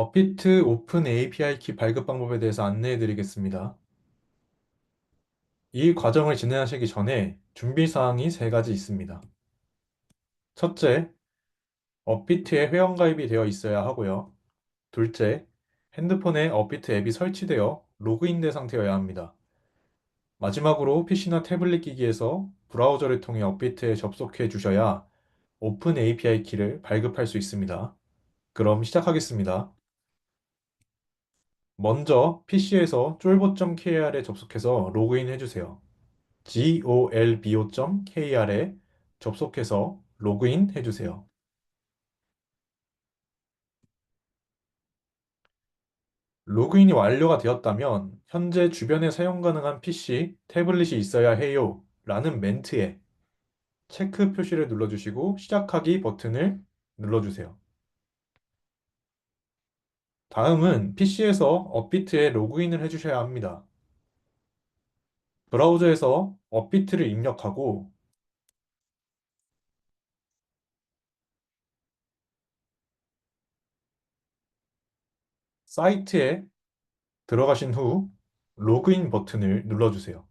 업비트 오픈 API 키 발급 방법에 대해서 안내해 드리겠습니다. 이 과정을 진행하시기 전에 준비 사항이 세 가지 있습니다. 첫째, 업비트에 회원 가입이 되어 있어야 하고요. 둘째, 핸드폰에 업비트 앱이 설치되어 로그인된 상태여야 합니다. 마지막으로 PC나 태블릿 기기에서 브라우저를 통해 업비트에 접속해 주셔야 오픈 API 키를 발급할 수 있습니다. 그럼 시작하겠습니다. 먼저 PC에서 쫄보.kr에 접속해서 로그인 해주세요. golbo.kr에 접속해서 로그인 해주세요. 로그인이 완료가 되었다면 현재 주변에 사용 가능한 PC, 태블릿이 있어야 해요 라는 멘트에 체크 표시를 눌러주시고 시작하기 버튼을 눌러주세요. 다음은 PC에서 업비트에 로그인을 해주셔야 합니다. 브라우저에서 업비트를 입력하고 사이트에 들어가신 후 로그인 버튼을 눌러주세요.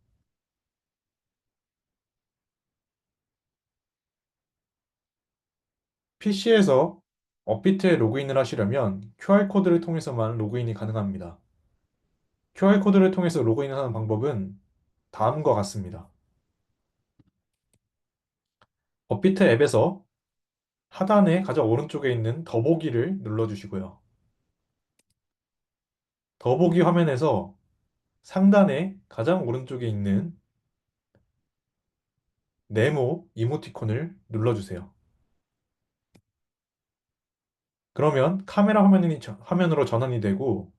PC에서 업비트에 로그인을 하시려면 QR코드를 통해서만 로그인이 가능합니다. QR코드를 통해서 로그인하는 방법은 다음과 같습니다. 업비트 앱에서 하단에 가장 오른쪽에 있는 더보기를 눌러주시고요. 더보기 화면에서 상단에 가장 오른쪽에 있는 네모 이모티콘을 눌러주세요. 그러면 카메라 화면이, 화면으로 전환이 되고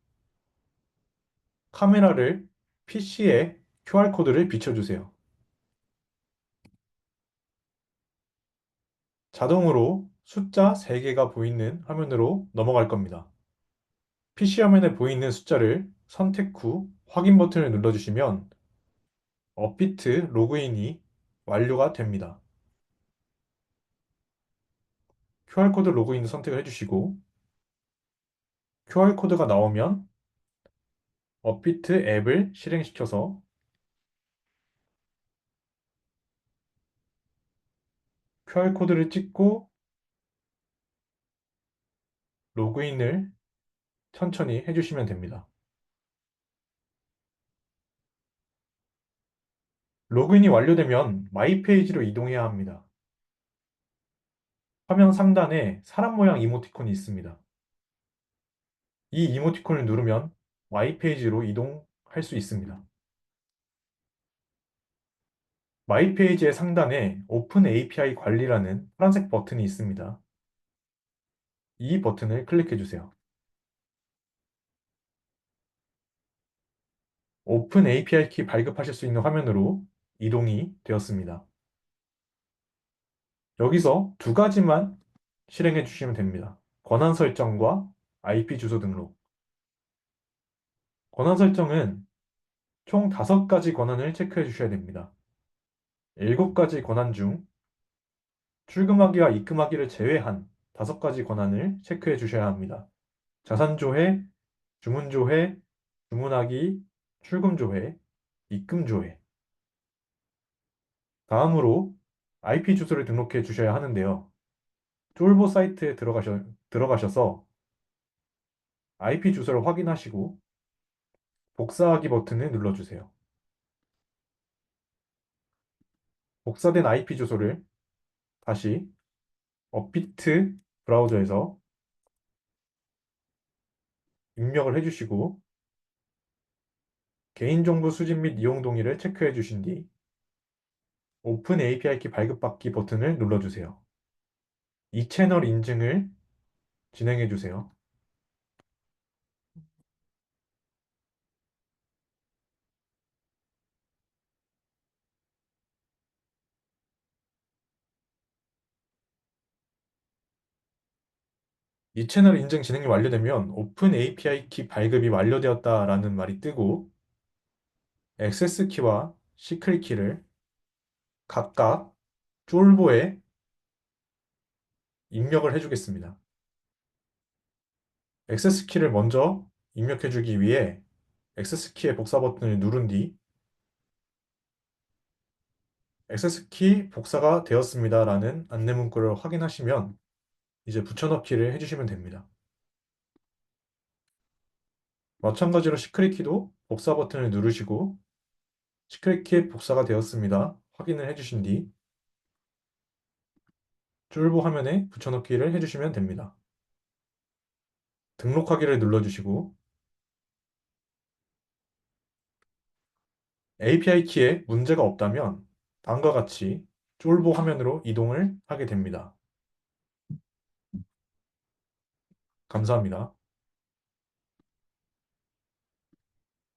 카메라를 PC에 QR코드를 비춰주세요. 자동으로 숫자 3개가 보이는 화면으로 넘어갈 겁니다. PC 화면에 보이는 숫자를 선택 후 확인 버튼을 눌러주시면 업비트 로그인이 완료가 됩니다. QR코드 로그인 선택을 해주시고 QR코드가 나오면 업비트 앱을 실행시켜서 QR코드를 찍고 로그인을 천천히 해주시면 됩니다. 로그인이 완료되면 마이 페이지로 이동해야 합니다. 화면 상단에 사람 모양 이모티콘이 있습니다. 이 이모티콘을 누르면 마이 페이지로 이동할 수 있습니다. 마이 페이지의 상단에 오픈 API 관리라는 파란색 버튼이 있습니다. 이 버튼을 클릭해 주세요. 오픈 API 키 발급하실 수 있는 화면으로 이동이 되었습니다. 여기서 두 가지만 실행해 주시면 됩니다. 권한 설정과 IP 주소 등록. 권한 설정은 총 5가지 권한을 체크해 주셔야 됩니다. 7가지 권한 중 출금하기와 입금하기를 제외한 5가지 권한을 체크해 주셔야 합니다. 자산조회, 주문조회, 주문하기, 출금조회, 입금조회. 다음으로 IP 주소를 등록해 주셔야 하는데요. 쫄보 사이트에 들어가셔, 들어가셔서 IP 주소를 확인하시고 복사하기 버튼을 눌러주세요. 복사된 IP 주소를 다시 업비트 브라우저에서 입력을 해주시고 개인정보 수집 및 이용 동의를 체크해 주신 뒤 오픈 API 키 발급받기 버튼을 눌러주세요. 이 채널 인증을 진행해 주세요. 이 채널 인증 진행이 완료되면 오픈 API 키 발급이 완료되었다라는 말이 뜨고 액세스 키와 시크릿 키를 각각 쫄보에 입력을 해주겠습니다. 액세스 키를 먼저 입력해주기 위해 액세스 키의 복사 버튼을 누른 뒤 액세스 키 복사가 되었습니다 라는 안내 문구를 확인하시면 이제 붙여넣기를 해주시면 됩니다. 마찬가지로 시크릿 키도 복사 버튼을 누르시고 시크릿 키 복사가 되었습니다. 확인을 해주신 뒤 쫄보 화면에 붙여넣기를 해주시면 됩니다. 등록하기를 눌러주시고 API 키에 문제가 없다면 다음과 같이 쫄보 화면으로 이동을 하게 됩니다. 감사합니다.